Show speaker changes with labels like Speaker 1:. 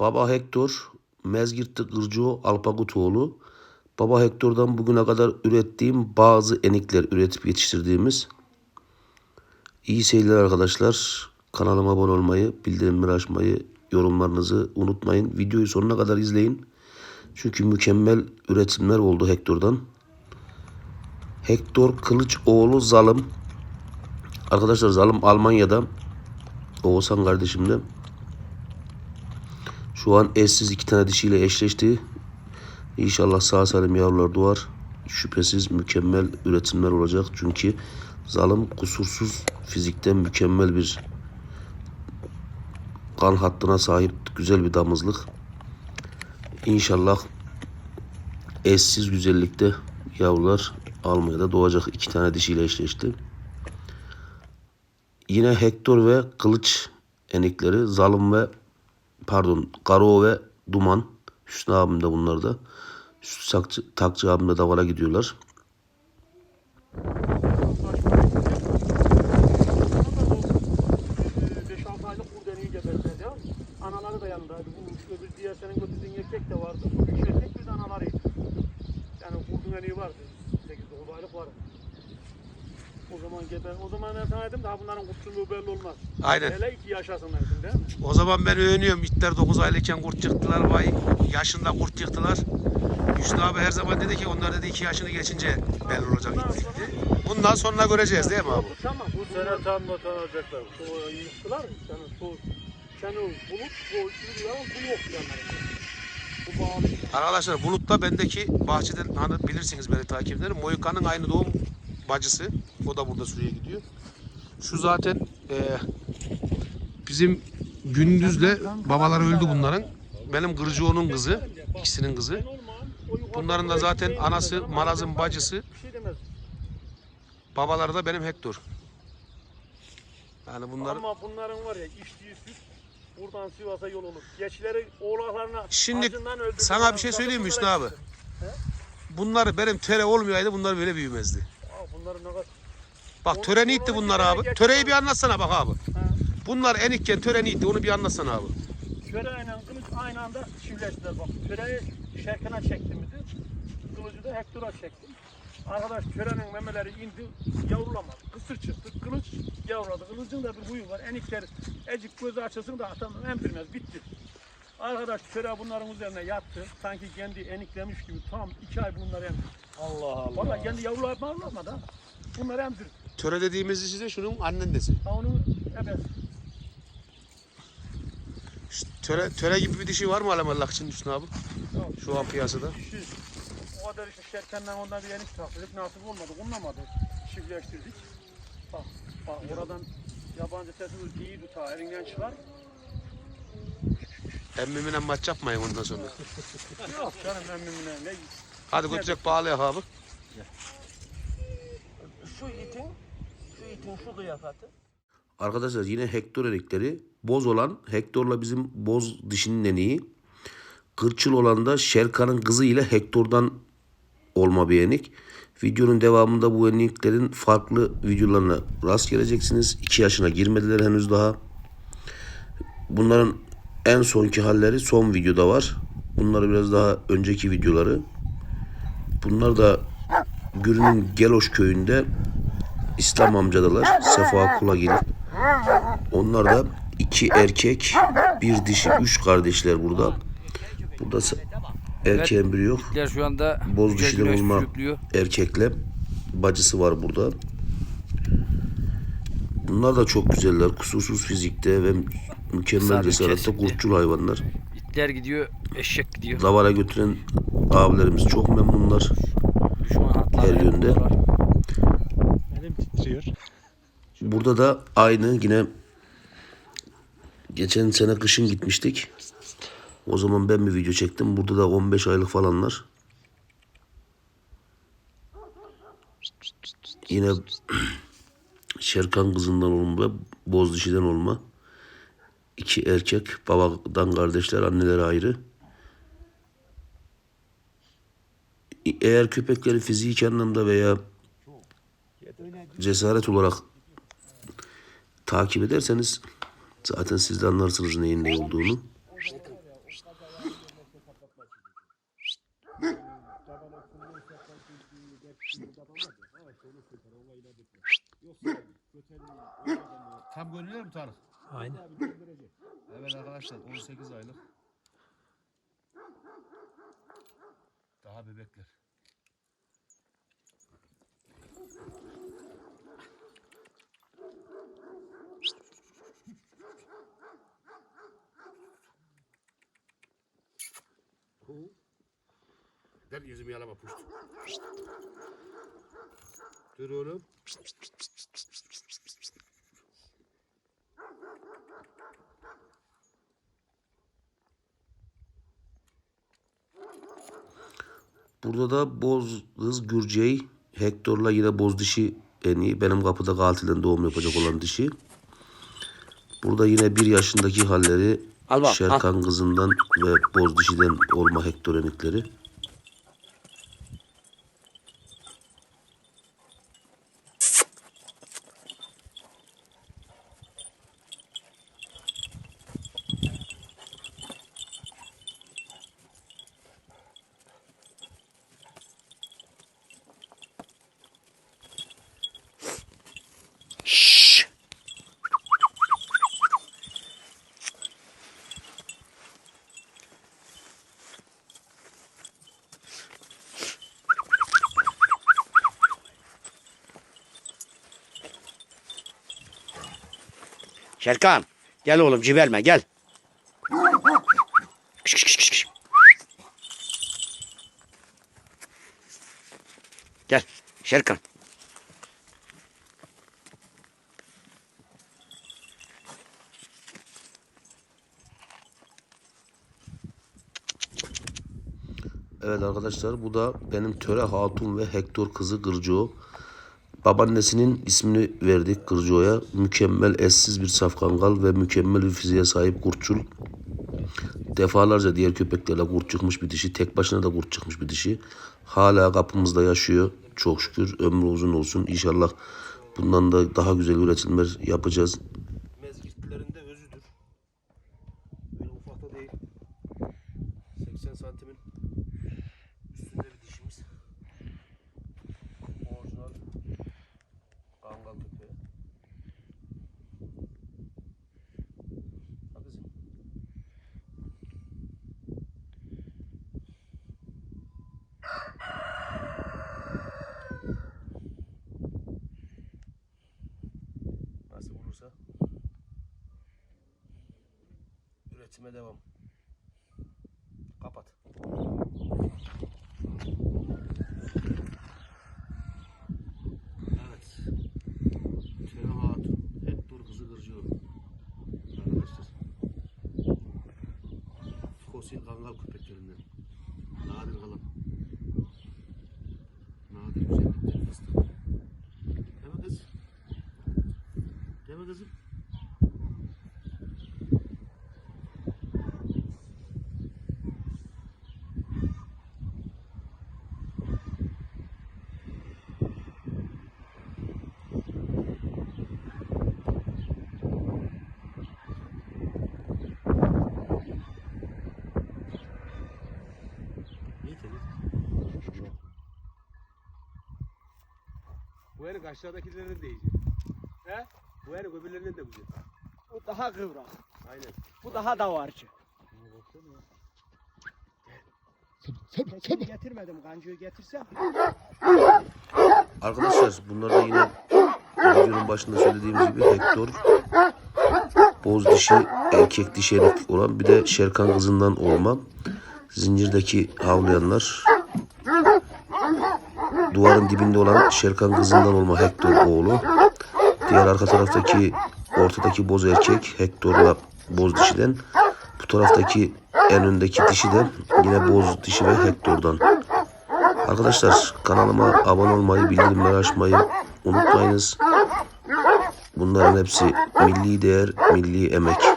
Speaker 1: Baba Hector, Mezgirt'te Gırcıo Alpagutoğlu. Baba Hector'dan bugüne kadar ürettiğim bazı enikler üretip yetiştirdiğimiz. İyi seyirler arkadaşlar. Kanalıma abone olmayı, bildirimleri açmayı, yorumlarınızı unutmayın. Videoyu sonuna kadar izleyin. Çünkü mükemmel üretimler oldu Hector'dan. Hector Kılıçoğlu Zalım. Arkadaşlar Zalım Almanya'da. Oğuzhan kardeşim de. Şu an eşsiz iki tane dişiyle eşleşti. İnşallah sağ salim yavrular doğar. Şüphesiz mükemmel üretimler olacak. Çünkü Zalım kusursuz fizikten mükemmel bir kan hattına sahip güzel bir damızlık. İnşallah eşsiz güzellikte yavrular Almanya'da doğacak. iki tane dişiyle eşleşti. Yine Hector ve Kılıç enikleri Zalım ve pardon Garo ve Duman. Hüsnü abim de bunlar da. Hüsnü Takçı, Takçı abim de davara gidiyorlar.
Speaker 2: Anaları da yanındaydı. Bu öbür diğer senin götürdüğün erkek de vardı. Bu üç erkek bir de analarıydı. Yani kurdeneyi vardı. 8-9 aylık vardı. Geber, o zaman ben sana dedim daha bunların kurtçuluğu belli olmaz.
Speaker 3: Aynen.
Speaker 2: Hele iki yaşasınlar dedim değil mi?
Speaker 3: O zaman ben övünüyorum. İtler 9 aylıkken kurt çıktılar. Vay yaşında kurt çıktılar. Hüsnü abi her zaman dedi ki onlar dedi 2 yaşını geçince belli olacak itlikti. Bundan sonra göreceğiz değil mi abi?
Speaker 2: Tamam. Bu sene tam da tanıyacaklar. O yıktılar mı? Yani Şenol bulut, bu ama bu yok yanlarında. Bu bağlı.
Speaker 3: Arkadaşlar Bulut'ta bendeki bahçeden hani bilirsiniz beni takip ederim. Moyuka'nın aynı doğum bacısı. O da burada sürüye gidiyor. Şu zaten eee, bizim gündüzle babaları öldü bunların. Benim Gırcıo'nun kızı. ikisinin kızı. Bunların da zaten anası Maraz'ın bacısı. Babaları da benim Hector. Yani bunlar
Speaker 2: Ama bunların var ya içtiği süt buradan Sivas'a yol olur. Geçileri oğlaklarına
Speaker 3: Şimdi sana bir şey söyleyeyim mi Hüsnü abi? bunları benim tere olmayaydı bunlar böyle büyümezdi.
Speaker 2: Aa, bunların ne kadar...
Speaker 3: Bak töreni itti bunlar abi. Töreyi bir anlatsana bak abi.
Speaker 2: Ha.
Speaker 3: Bunlar enikken töreni itti onu bir anlatsana abi.
Speaker 2: Töreyle kılıç aynı anda çiftleştiler bak. Töreyi Şerkan'a çektim idi. Kılıcı da Hector'a çektim. Arkadaş törenin memeleri indi, yavrulamadı. Kısır çıktı, kılıç yavruladı. Kılıcın da bir huyu var. Enikler ecik gözü açılsın da atam emdirmez, bitti. Arkadaş töre bunların üzerine yattı. Sanki kendi eniklemiş gibi tam iki ay bunları emdirdi.
Speaker 4: Allah Allah.
Speaker 2: Valla kendi yavrulayıp yavrulamadı ha. Bunları emdirdi.
Speaker 3: Töre dediğimiz işte şunun annesi.
Speaker 2: Ha onu evet.
Speaker 3: Şu Töre, töre gibi bir dişi var mı Alamallah için Hüsnü abi?
Speaker 2: Yok.
Speaker 3: Şu an piyasada.
Speaker 2: Şu, o kadar işte şerkenden ondan bir yenik taktırdık. Nasip olmadı. Bulunamadı. Çiftleştirdik. Bak, bak oradan yabancı sesimiz iyi tutar. Elinden çıkar.
Speaker 3: Emmimine maç yapmayın ondan sonra.
Speaker 2: Yok canım emmimine ne
Speaker 3: Hadi götürecek bağlayak abi.
Speaker 4: Şu itin, şu itin şu kıyafeti.
Speaker 1: Arkadaşlar yine Hector enikleri. Boz olan Hector'la bizim boz dişinin eneği. Kırçıl olan da Şerkan'ın kızı ile Hector'dan olma bir enik. Videonun devamında bu eniklerin farklı videolarına rast geleceksiniz. 2 yaşına girmediler henüz daha. Bunların en sonki halleri son videoda var. Bunlar biraz daha önceki videoları. Bunlar da Gürün'ün Geloş köyünde İslam amcadalar. Sefa Kula gelip onlar da iki erkek, bir dişi, üç kardeşler burada. Burada erkeğin biri yok.
Speaker 5: Şu anda
Speaker 1: Boz dişiden olma erkekle bacısı var burada. Bunlar da çok güzeller. Kusursuz fizikte ve mükemmel
Speaker 5: kesikli.
Speaker 1: kurtçul hayvanlar.
Speaker 5: İtler gidiyor, eşek gidiyor.
Speaker 1: Davara götüren abilerimiz çok memnunlar. Her yönde.
Speaker 4: Elim titriyor.
Speaker 1: Burada da aynı yine geçen sene kışın gitmiştik. O zaman ben bir video çektim. Burada da 15 aylık falanlar. Yine Şerkan kızından olma, boz dişiden olma. İki erkek, babadan kardeşler, anneleri ayrı. Eğer köpekleri fiziki anlamda veya cesaret olarak takip ederseniz zaten siz de anlarsınız neyin ne olduğunu.
Speaker 3: Tam görünüyor mu Tarık?
Speaker 4: Aynen.
Speaker 3: Evet arkadaşlar 18 aylık. Daha bebekler. Der yüzümü yalama puşt. Dur oğlum.
Speaker 1: Burada da boz kız Gürcey. Hector'la yine boz dişi en iyi. Benim kapıda katilden doğum yapacak olan dişi. Burada yine bir yaşındaki halleri Şerkan kızından ve boz dişiden olma Hector enikleri.
Speaker 6: Şerkan gel oğlum civerme gel. Gel Şerkan.
Speaker 1: Evet arkadaşlar bu da benim Töre Hatun ve Hector kızı Gırcıo. Babaannesinin ismini verdik Gırcıo'ya. Mükemmel eşsiz bir safkangal ve mükemmel bir fiziğe sahip kurtçul. Defalarca diğer köpeklerle kurt çıkmış bir dişi. Tek başına da kurt çıkmış bir dişi. Hala kapımızda yaşıyor. Çok şükür ömrü uzun olsun. İnşallah bundan da daha güzel üretimler yapacağız.
Speaker 3: Mezgirtlerin de özüdür. Böyle ufak da değil. 80 santimin üstünde bir dişimiz. Orijinal kangal köpeği. Ha kızım. Nasıl olursa üretime devam. Kapat. Evet. Tera Hatun. Hector kızı Gırcıoğlu. Arkadaşlar. Fosil kangal köpeklerinden. Nadir kalan. Nadir güzellikler fıstık. Değil mi kız? Değil mi kızım? İyi temiz. Bu erik aşağıdakilerden de iyice. He? Bu erik öbürlerinden de güzel.
Speaker 4: Bu daha kıvrak.
Speaker 3: Aynen.
Speaker 4: Bu daha davarcı. Keçini getirmedim. Kancığı getirsem.
Speaker 1: Arkadaşlar bunlar da yine videonun başında söylediğimiz gibi Hector boz dişi erkek dişi erik olan bir de Şerkan kızından olma zincirdeki havlayanlar duvarın dibinde olan Şerkan kızından olma Hector oğlu diğer arka taraftaki ortadaki boz erkek Hector'la boz dişiden bu taraftaki en öndeki dişi de yine boz dişi ve Hector'dan Arkadaşlar kanalıma abone olmayı, bildirimleri açmayı unutmayınız. Bunların hepsi milli değer, milli emek.